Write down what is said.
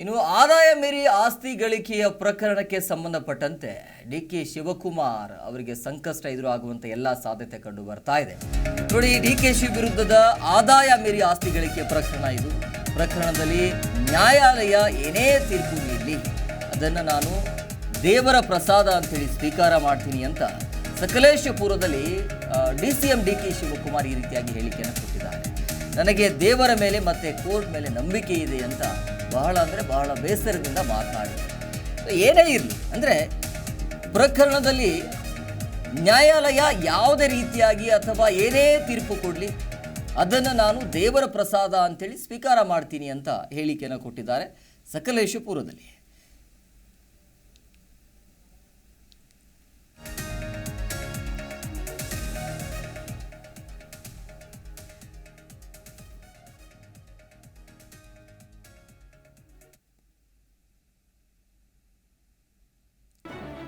ಇನ್ನು ಆದಾಯ ಮೀರಿ ಆಸ್ತಿ ಗಳಿಕೆಯ ಪ್ರಕರಣಕ್ಕೆ ಸಂಬಂಧಪಟ್ಟಂತೆ ಡಿ ಕೆ ಶಿವಕುಮಾರ್ ಅವರಿಗೆ ಸಂಕಷ್ಟ ಎದುರಾಗುವಂತ ಎಲ್ಲ ಸಾಧ್ಯತೆ ಕಂಡು ಬರ್ತಾ ಇದೆ. ನೋಡಿ ಡಿ ಕೆ ಶಿ ವಿರುದ್ಧದ ಆದಾಯ ಮೀರಿ ಆಸ್ತಿ ಗಳಿಕೆ ಪ್ರಕರಣ ಇದು. ಪ್ರಕರಣದಲ್ಲಿ ನ್ಯಾಯಾಲಯ ಏನೇ ತೀರ್ಪು ನೀಡಲಿ, ಅದನ್ನು ನಾನು ದೇವರ ಪ್ರಸಾದ ಅಂತೇಳಿ ಸ್ವೀಕಾರ ಮಾಡ್ತೀನಿ ಅಂತ ಸಕಲೇಶಪುರದಲ್ಲಿ D C M D K Shivakumar ಈ ರೀತಿಯಾಗಿ ಹೇಳಿಕೆಯನ್ನು ಕೊಟ್ಟಿದ್ದಾರೆ. ನನಗೆ ದೇವರ ಮೇಲೆ ಮತ್ತೆ ಕೋರ್ಟ್ ಮೇಲೆ ನಂಬಿಕೆ ಇದೆ ಅಂತ ಬಹಳ ಅಂದರೆ ಬಹಳ ಬೇಸರದಿಂದ ಮಾತನಾಡಿದರು ಏನೇ ಇರಲಿ, ಅಂದರೆ ಪ್ರಕರಣದಲ್ಲಿ ನ್ಯಾಯಾಲಯ ಯಾವುದೇ ರೀತಿಯಾಗಿ ಅಥವಾ ಏನೇ ತೀರ್ಪು ಕೊಡಲಿ, ಅದನ್ನು ನಾನು ದೇವರ ಪ್ರಸಾದ ಅಂತೇಳಿ ಸ್ವೀಕಾರ ಮಾಡ್ತೀನಿ ಅಂತ ಹೇಳಿಕೆಯನ್ನು ಕೊಟ್ಟಿದ್ದಾರೆ ಸಕಲೇಶಪುರದಲ್ಲಿ.